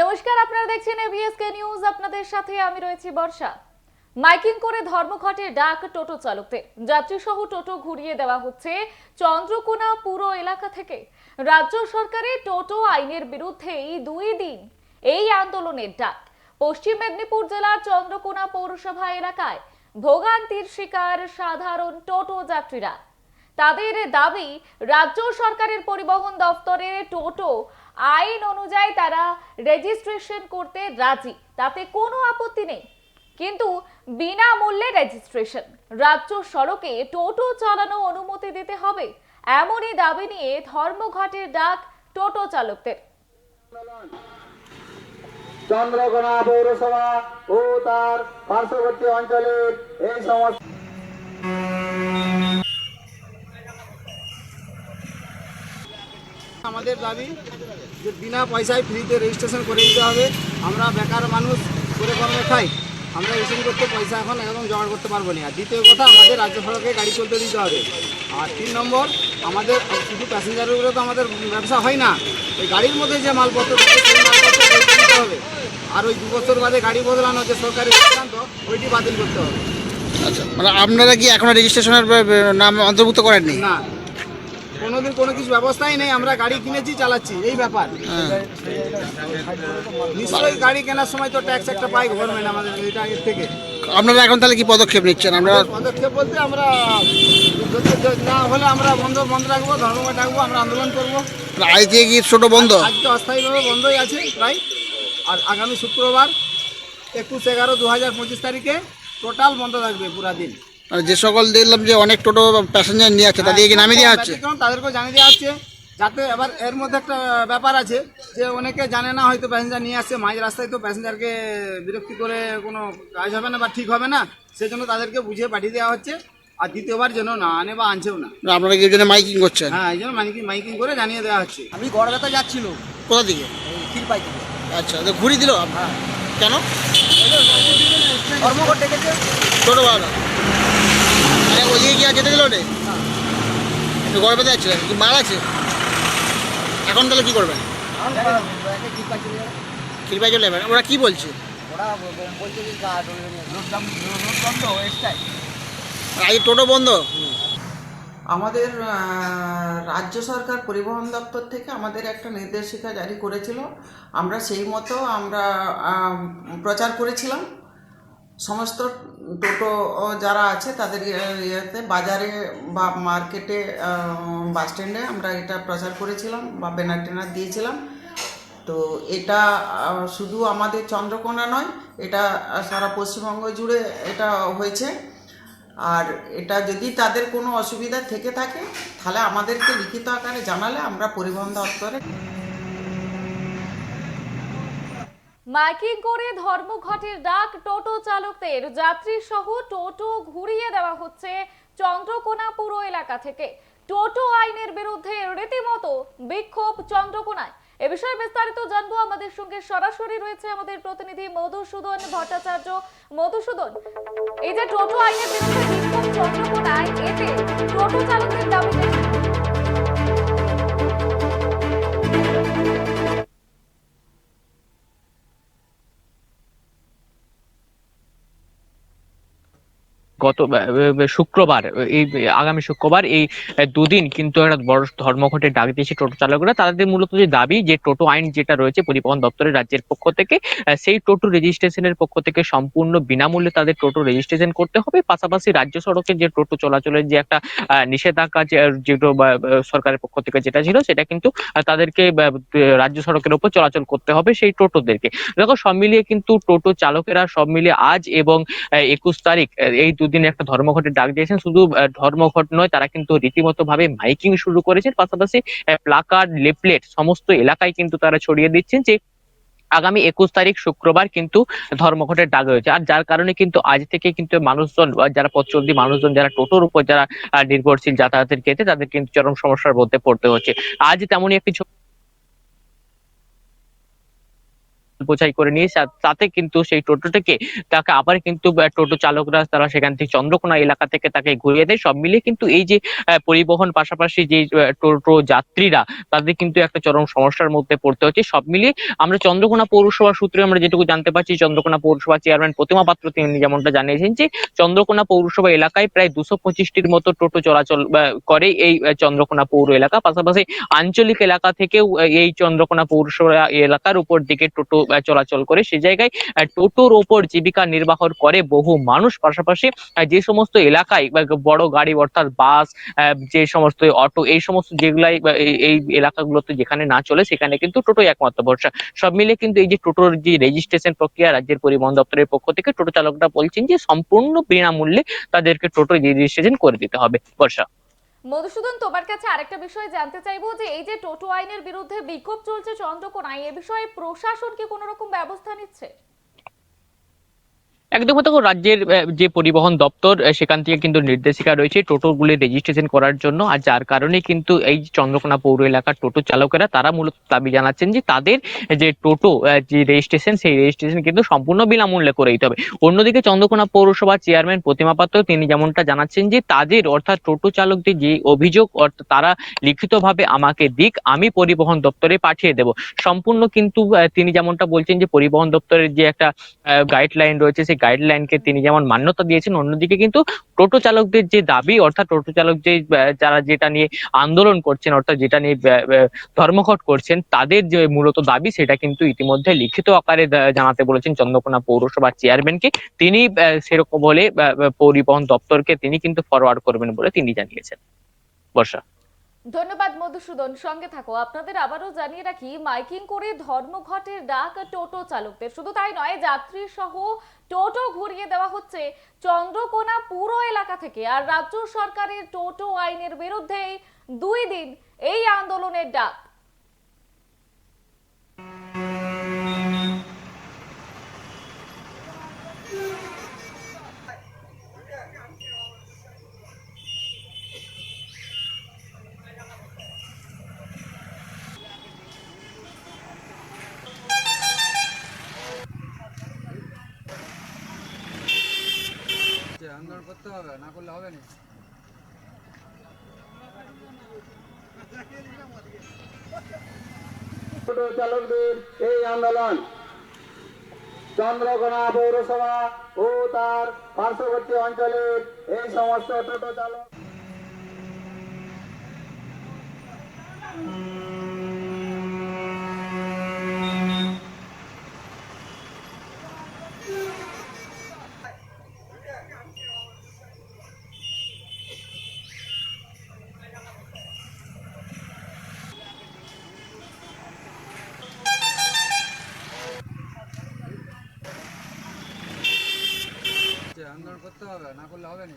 নমস্কার, আপনারা দেখছেন এবিএসকে নিউজ আপনাদের সাথে আমি রয়েছি বর্ষা। মাইকিং করে ধর্মঘটের ডাক টোটো চালকদের। যাত্রী সহ টোটো ঘুরিয়ে দেওয়া হচ্ছে চন্দ্রকোনা পুরো এলাকা থেকে। রাজ্য সরকারের টোটো আইনের বিরুদ্ধে এই দুই দিন এই আন্দোলনের ডাক। পশ্চিম মেদিনীপুর জেলার চন্দ্রকোনা পৌরসভা এলাকায় ভোগান্তির শিকার সাধারণ টোটো যাত্রীরা। তাদের দাবি, রাজ্য সরকারের পরিবহন দপ্তরের টোটো আইন অনুযায়ী তারা রেজিস্ট্রেশন করতে রাজি। তাতে কোনো আপত্তি নেই। কিন্তু বিনামূল্যে রেজিস্ট্রেশন রাজ্য সড়কে টোটো চালানো অনুমতি দিতে হবে। এমনই দাবি নিয়ে ধর্মঘটের ডাক টোটো চালকদের। চন্দ্রকোনা পৌরসভা ও তার পার্শ্ববর্তী অঞ্চলের এই সমস্ত আমাদের দাবি যে বিনা পয়সায় ফ্রিতে রেজিস্ট্রেশন করে দিতে হবে। আমরা বেকার মানুষ করে কর্মে খাই আমরা রেজিস্ট্রেশন করতে পয়সা এখন একদম জোগাড় করতে পারব না। আর দ্বিতীয় কথা আমাদের রাজ্য সড়কে গাড়ি চলতে দিতে হবে। আর তিন নম্বর আমাদের শুধু প্যাসেঞ্জারের উপরে তো আমাদের ব্যবসা হয় না। ওই গাড়ির মধ্যে যে মালপত্র দিতে হবে। আর ওই দু বছর বাদে গাড়ি বদলানো যে সরকারি সিদ্ধান্ত ওইটি বাতিল করতে হবে। আচ্ছা মানে আপনারা কি এখনও রেজিস্ট্রেশনের নাম অন্তর্ভুক্ত করেননি? না। কোনোদিন কোনো কিছু ব্যবস্থাই নেই আমরা গাড়ি কিনেছি চালাচ্ছি এই ব্যাপার। নিশ্চয়ই গাড়ি কেনার সময় তো ট্যাক্স একটা পাই গভর্নমেন্ট আমাদের এটা আগের থেকে। আপনারা এখন তাহলে কি পদক্ষেপ নিচ্ছেন? আপনারা পদক্ষেপ বলতে আমরা না হলে আমরা বন্ধ বন্ধ রাখব ধর্মঘট ডাকবো আমরা আন্দোলন করব। আজ থেকে কি ছোট বন্ধ? আজ তো অস্থায়ীভাবে বন্ধই আছে প্রায়। আর আগামী শুক্রবার একুশ এগারো দু হাজার পঁচিশ তারিখে টোটাল বন্ধ থাকবে পুরা দিন। যে সকল দেখলাম যে অনেক টোটো প্যাসেঞ্জার নিয়ে আছে তাদেরকে কি নামিয়ে দেওয়া হচ্ছে? ব্যতিক্রম তাদেরকেও জানিয়ে দেওয়া হচ্ছে যাতে এবার এর মধ্যে একটা ব্যাপার আছে যে অনেকে জানে না হয়তো প্যাসেঞ্জার নিয়ে আসছে মাঝ রাস্তায় তো প্যাসেঞ্জারকে বিরক্তি করে কোনো কাজ হবে না বা ঠিক হবে না সেজন্য তাদেরকে বুঝিয়ে পাঠিয়ে দেওয়া হচ্ছে আর দ্বিতীয়বার যেন না আনে বা আনছেও না। না, আপনারা কি জন্য মাইকিং করছেন? হ্যাঁ এই জন্য মাইকিং মাইকিং করে জানিয়ে দেওয়া হচ্ছে। আমি গড়বেতা যাচ্ছিল। কোথা দিকে থেকে। আচ্ছা তো ঘুরি দিল? কেন? ধর্মঘট ডেকেছে। টোটো ভাড়া। আরে ওইদিকে কি আর যেতে দিল রে গড় পেতে যাচ্ছিলেন কি মাল আছে? এখন তাহলে কি করবেন ক্ষীরপাই চলে যাবেন ওরা কি বলছে। আজ টোটো বন্ধ। আমাদের রাজ্য সরকার পরিবহন দপ্তর থেকে আমাদের একটা নির্দেশিকা জারি করেছিল। আমরা সেই মতো আমরা প্রচার করেছিলাম। সমস্ত টোটো যারা আছে তাদের ইয়ে- ইয়েতে, বাজারে বা মার্কেটে বাস স্ট্যান্ডে আমরা এটা প্রচার করেছিলাম বা ব্যানার ট্যানার দিয়েছিলাম। তো এটা শুধু আমাদের চন্দ্রকোনা নয়, এটা সারা পশ্চিমবঙ্গ জুড়ে এটা হয়েছে। আর এটা যদি তাদের কোনো অসুবিধা থেকে থাকে, তাহলে আমাদেরকে লিখিত আকারে জানালে আমরা পরিবহন দপ্তরে মাইকিং করে ধর্মঘটের ডাক টোটো চালকদের যাত্রী সহ টোটো ঘুরিয়ে দেওয়া হচ্ছে চন্দ্রকোনা পুরো এলাকা থেকে। টোটো আইনের বিরুদ্ধে রীতিমতো বিক্ষোভ চন্দ্রকোনায়। এ বিষয়ে বিস্তারিত জানব। আমাদের সঙ্গে সরাসরি রয়েছে আমাদের প্রতিনিধি মধুসূদন ভট্টাচার্য। মধুসূদন, এই যে টোটো আইনের বিরুদ্ধে বিক্ষোভ চন্দ্রকোনায়, এতে টোটো চালকদের দাবিটা গত শুক্রবার এই আগামী শুক্রবার এই দুদিন কিন্তু একটা বড় ধর্মঘটের ডাক দিয়েছে টোটো চালকরা। তাদের মূলত যে দাবি যে টোটো আইন যেটা রয়েছে পরিবহন দপ্তরের রাজ্যের পক্ষ থেকে সেই টোটো রেজিস্ট্রেশনের পক্ষ থেকে সম্পূর্ণ বিনামূল্যে তাদের টোটো রেজিস্ট্রেশন করতে হবে। পাশাপাশি রাজ্য সড়কে যে টোটো চলাচলের যে একটা নিষেধাজ্ঞা যে, আহ, যেগুলো বা, সরকারের পক্ষ থেকে যেটা ছিল সেটা কিন্তু তাদেরকে রাজ্য সড়কের উপর চলাচল করতে হবে সেই টোটোদেরকে। দেখো সব মিলিয়ে কিন্তু টোটো চালকেরা সব মিলিয়ে আজ এবং একুশ তারিখ এই দুদিন একটা ধর্মঘটের ডাক দিয়েছেন। শুধু ধর্মঘট নয়, তারা কিন্তু রীতিমতো ভাবে মাইকিং শুরু করেছেন। পাশাপাশি প্লাকার্ড, লিফলেট সমস্ত এলাকায় কিন্তু তারা ছড়িয়ে দিচ্ছেন যে, আগামী একুশ তারিখ শুক্রবার কিন্তু ধর্মঘটের ডাক রয়েছে। আর যার কারণে কিন্তু আজ থেকে কিন্তু মানুষজন যারা পথ চলতি মানুষজন, যারা টোটোর উপর যারা নির্ভরশীল যাতায়াতের ক্ষেত্রে তাদের কিন্তু চরম সমস্যার মধ্যে পড়তে হচ্ছে। আজ তেমনই একটি বোঝাই করে নিয়ে সা- তাতে কিন্তু সেই টোটোটাকে তাকে আবার কিন্তু টোটো চালকরা তারা সেখান থেকে চন্দ্রকোনা এলাকা থেকে তাকে ঘুরিয়ে দেয়। সব মিলিয়ে কিন্তু এই যে পরিবহন পাশাপাশি যে টোটো যাত্রীরা, তাদের কিন্তু একটা চরম সমস্যার মধ্যে পড়তে হচ্ছে। সব মিলিয়ে আমরা চন্দ্রকোনা পৌরসভা সূত্রে আমরা যেটুকু জানতে পারছি, চন্দ্রকোনা পৌরসভা চেয়ারম্যান প্রতিমা পাত্র তিনি যেমনটা জানিয়েছেন যে, চন্দ্রকোনা পৌরসভা এলাকায় প্রায় দুশো পঁচিশটির মতো টোটো চলাচল করে এই চন্দ্রকোনা পৌর এলাকা। পাশাপাশি আঞ্চলিক এলাকা থেকেও এই চন্দ্রকোনা পৌরসভা এলাকার উপর দিকে টোটো চলাচল করে সে জায়গায় টোটোর ওপর জীবিকা নির্বাহ করে বহু মানুষ। পাশাপাশি যে সমস্ত এলাকায় বড় গাড়ি অর্থাৎ বাস যে সমস্ত অটো, এই সমস্ত যেগুলাই এই- এই এলাকাগুলোতে যেখানে না চলে, সেখানে কিন্তু টোটোই একমাত্র ভরসা। সব মিলে কিন্তু এই যে টোটোর যে রেজিস্ট্রেশন প্রক্রিয়া, রাজ্যের পরিবহন দপ্তরের পক্ষ থেকে টোটো চালকরা বলছেন যে, সম্পূর্ণ বিনামূল্যে তাদেরকে টোটো রেজিস্ট্রেশন করে দিতে হবে বর্ষা মধুসূদন, তোমার কাছে আরেকটা বিষয় জানতে চাইব যে, এই যে টোটো আইনের বিরুদ্ধে বিক্ষোভ চলছে চন্দ্রকোনায়, এ বিষয়ে প্রশাসন কি কোনো রকম ব্যবস্থা নিচ্ছে? একদম দেখো রাজ্যের যে পরিবহন দপ্তর সেখান থেকে কিন্তু নির্দেশিকা রয়েছে টোটোগুলি রেজিস্ট্রেশন করার জন্য। আর যার কারণে কিন্তু এই চন্দ্রকোনা পৌর এলাকার টোটো চালকেরা, তারা মূলত দাবি জানাচ্ছেন যে তাদের যে টোটো যে রেজিস্ট্রেশন সেই রেজিস্ট্রেশন কিন্তু সম্পূর্ণ বিনামূল্যে করে দিতে হবে। অন্যদিকে চন্দ্রকোনা পৌরসভার চেয়ারম্যান প্রতিমা পাত্র, তিনি যেমনটা জানাচ্ছেন যে তাদের অর্থাৎ টোটো চালকদের যে অভিযোগ, অর্থাৎ তারা লিখিতভাবে আমাকে দিক, আমি পরিবহন দপ্তরে পাঠিয়ে দেব। সম্পূর্ণ কিন্তু তিনি যেমনটা বলছেন যে পরিবহন দপ্তরের যে একটা গাইডলাইন রয়েছে, সেই গাইডলাইনকে তিনি যেমন মান্যতা দিয়েছেন, অন্যদিকে কিন্তু টোটো চালকদের যে দাবি, অর্থাৎ টোটো চালক যে যারা যেটা নিয়ে আন্দোলন করছেন, অর্থাৎ যেটা নিয়ে ধর্মঘট করছেন, তাদের যে মূলত দাবি, সেটা কিন্তু ইতিমধ্যে লিখিত আকারে জানাতে বলেছেন চন্দ্রকোনা পৌরসভার চেয়ারম্যানকে তিনি সেরকম বলে পরিবহন দপ্তরকে তিনি কিন্তু ফরওয়ার্ড করবেন বলে তিনি জানিয়েছেন। বর্ষা। ধন্যবাদ মধুসূদন, সঙ্গে থাকো। আপনাদের আবারও জানিয়ে রাখি, মাইকিং করে ধর্মঘটের ডাক টোটো চালকদের। শুধু তাই নয় যাত্রী সহ টোটো ঘুরিয়ে দেওয়া হচ্ছে চন্দ্রকোনা পুরো এলাকা থেকে। আর রাজ্য সরকারের টোটো আইনের বিরুদ্ধেই দুই দিন এই আন্দোলনের ডাক। করতে হবে, না করলে হবে না। চালকদের এই আন্দোলন, চন্দ্রকোনা পৌরসভা ও তার পার্শ্ববর্তী অঞ্চলের এই সমস্ত টোটো চালক আন্দোলন করতে হবে না করলে হবে না।